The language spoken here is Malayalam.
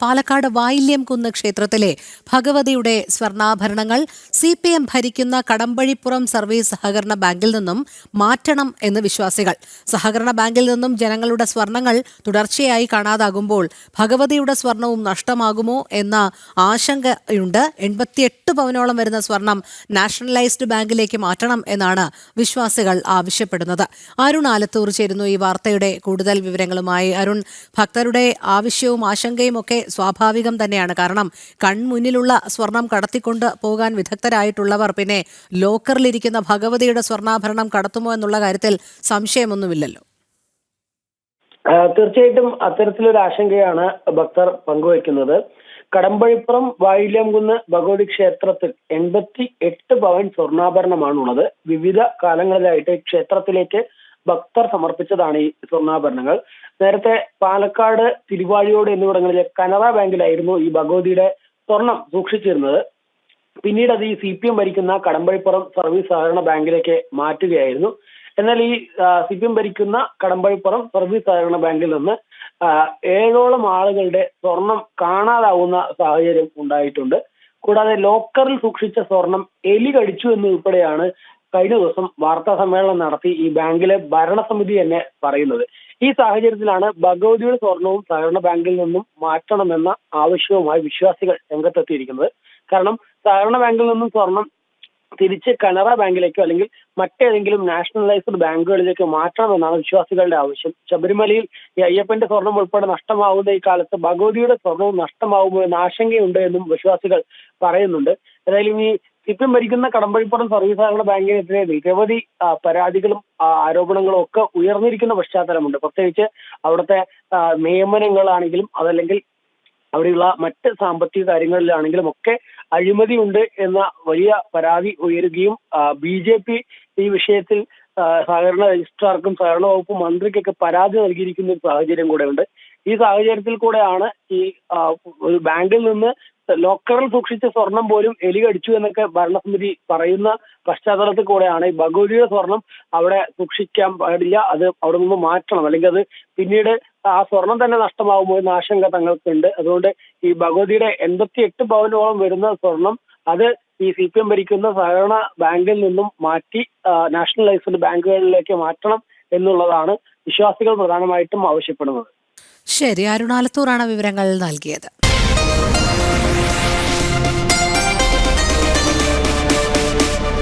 പാലക്കാട് വായില്യം കുന്ന് ക്ഷേത്രത്തിലെ ഭഗവതിയുടെ സ്വർണാഭരണങ്ങൾ സി പി എം ഭരിക്കുന്ന കടമ്പഴിപ്പുറം സർവീസ് സഹകരണ ബാങ്കിൽ നിന്നും മാറ്റണം എന്ന് വിശ്വാസികൾ. സഹകരണ ബാങ്കിൽ നിന്നും ജനങ്ങളുടെ സ്വർണങ്ങൾ തുടർച്ചയായി കാണാതാകുമ്പോൾ ഭഗവതിയുടെ സ്വർണവും നഷ്ടമാകുമോ എന്ന ആശങ്കയുണ്ട്. എൺപത്തിയെട്ട് പവനോളം വരുന്ന സ്വർണം നാഷണലൈസ്ഡ് ബാങ്കിലേക്ക് മാറ്റണം എന്നാണ് വിശ്വാസികൾ ആവശ്യപ്പെടുന്നത്. അരുൺ ആലത്തൂർ ചേരുന്നു ഈ വാർത്തയുടെ കൂടുതൽ വിവരങ്ങളുമായി. അരുൺ ഭക്തരുടെ ആവശ്യവും ആശങ്കയും ഒക്കെ സ്വാഭാവികം തന്നെയാണ്. കാരണം കൺമുന്നിലുള്ള സ്വർണം കടത്തിക്കൊണ്ട് പോകാൻ വിദഗ്ധരായിട്ടുള്ളവർ പിന്നെ ലോക്കറിലിരിക്കുന്ന ഭഗവതിയുടെ സ്വർണാഭരണം കടത്തുമോ എന്നുള്ള കാര്യത്തിൽ സംശയമൊന്നുമില്ലല്ലോ. തീർച്ചയായിട്ടും അത്തരത്തിലൊരു ആശങ്കയാണ് ഭക്തർ പങ്കുവയ്ക്കുന്നത്. കടമ്പഴിപ്പുറം വായില്യംകുന്ന് ഭഗവതി ക്ഷേത്രത്തിൽ എൺപത്തി എട്ട് പവൻ സ്വർണാഭരണമാണുള്ളത്. വിവിധ കാലങ്ങളിലായിട്ട് ക്ഷേത്രത്തിലേക്ക് ഭക്തർ സമർപ്പിച്ചതാണ് ഈ സ്വർണാഭരണങ്ങൾ. നേരത്തെ പാലക്കാട് തിരുവാഴിയോട് എന്നിവിടങ്ങളിലെ കനറ ബാങ്കിലായിരുന്നു ഈ ഭഗവതിയുടെ സ്വർണം സൂക്ഷിച്ചിരുന്നത്. പിന്നീട് അത് ഈ സി പി എം ഭരിക്കുന്ന കടമ്പഴിപ്പുറം സർവീസ് സഹകരണ ബാങ്കിലേക്ക് മാറ്റുകയായിരുന്നു. എന്നാൽ ഈ സി പി എം ഭരിക്കുന്ന കടമ്പഴിപ്പുറം സർവീസ് സഹകരണ ബാങ്കിൽ നിന്ന് ഏഴോളം ആളുകളുടെ സ്വർണം കാണാതാവുന്ന സാഹചര്യം ഉണ്ടായിട്ടുണ്ട്. കൂടാതെ ലോക്കറിൽ സൂക്ഷിച്ച സ്വർണം എലി കടിച്ചു എന്നുൾപ്പെടെയാണ് കഴിഞ്ഞ ദിവസം വാർത്താ സമ്മേളനം നടത്തി ഈ ബാങ്കിലെ ഭരണസമിതി തന്നെ പറയുന്നത്. ഈ സാഹചര്യത്തിലാണ് ഭഗവതിയുടെ സ്വർണവും സഹകരണ ബാങ്കിൽ നിന്നും മാറ്റണമെന്ന ആവശ്യവുമായി വിശ്വാസികൾ രംഗത്തെത്തിയിരിക്കുന്നത്. കാരണം സഹകരണ ബാങ്കിൽ നിന്നും സ്വർണം തിരിച്ച് കനറ ബാങ്കിലേക്കോ അല്ലെങ്കിൽ മറ്റേതെങ്കിലും നാഷണലൈസ്ഡ് ബാങ്കുകളിലേക്കോ മാറ്റണമെന്നാണ് വിശ്വാസികളുടെ ആവശ്യം. ശബരിമലയിൽ ഈ അയ്യപ്പന്റെ സ്വർണം ഉൾപ്പെടെ നഷ്ടമാവുന്ന ഈ കാലത്ത് ഭഗവതിയുടെ സ്വർണവും നഷ്ടമാവുമോ എന്ന ആശങ്കയുണ്ട് എന്നും വിശ്വാസികൾ പറയുന്നുണ്ട്. ഏതായാലും ഈ സി ഭരിക്കുന്ന കടമ്പഴിപ്പുറം സർവീസ് സഹകരണ ബാങ്കിനെതിരെ നിരവധി പരാതികളും ആരോപണങ്ങളും ഒക്കെ ഉയർന്നിരിക്കുന്ന പശ്ചാത്തലമുണ്ട്. പ്രത്യേകിച്ച് അവിടുത്തെ നിയമനങ്ങളാണെങ്കിലും അതല്ലെങ്കിൽ അവിടെയുള്ള മറ്റ് സാമ്പത്തിക കാര്യങ്ങളിലാണെങ്കിലും ഒക്കെ അഴിമതി ഉണ്ട് എന്ന വലിയ പരാതി ഉയരുകയും ബി ജെ പി ഈ വിഷയത്തിൽ സഹകരണ രജിസ്ട്രാർക്കും സഹകരണ വകുപ്പ് മന്ത്രിക്കൊക്കെ പരാതി നൽകിയിരിക്കുന്ന ഒരു സാഹചര്യം കൂടെ ഉണ്ട് ഈ സാഹചര്യത്തിൽ കൂടെയാണ് ഈ ഒരു ബാങ്കിൽ നിന്ന് ലോക്കറിൽ സൂക്ഷിച്ച സ്വർണം പോലും എലി കടിച്ചു എന്നൊക്കെ ഭരണസമിതി പറയുന്ന പശ്ചാത്തലത്തിൽ കൂടെയാണ്. ഈ ഭഗവതിയുടെ സ്വർണം അവിടെ സൂക്ഷിക്കാൻ പാടില്ല. അത് അവിടെ നിന്ന് മാറ്റണം. അല്ലെങ്കിൽ അത് പിന്നീട് ആ സ്വർണം തന്നെ നഷ്ടമാകുമോ എന്ന ആശങ്ക തങ്ങൾക്കുണ്ട്. അതുകൊണ്ട് ഈ ഭഗവതിയുടെ എൺപത്തി എട്ട് പവനോളം വരുന്ന സ്വർണം അത് ഈ സി പി എം ഭരിക്കുന്ന സഹകരണ ബാങ്കിൽ നിന്നും മാറ്റി നാഷണലൈസ്ഡ് ബാങ്കുകളിലേക്ക് മാറ്റണം എന്നുള്ളതാണ് വിശ്വാസികൾ പ്രധാനമായിട്ടും ആവശ്യപ്പെടുന്നത്. ശരി അരുണാലത്തൂറാണ് വിവരങ്ങൾ നൽകിയത്.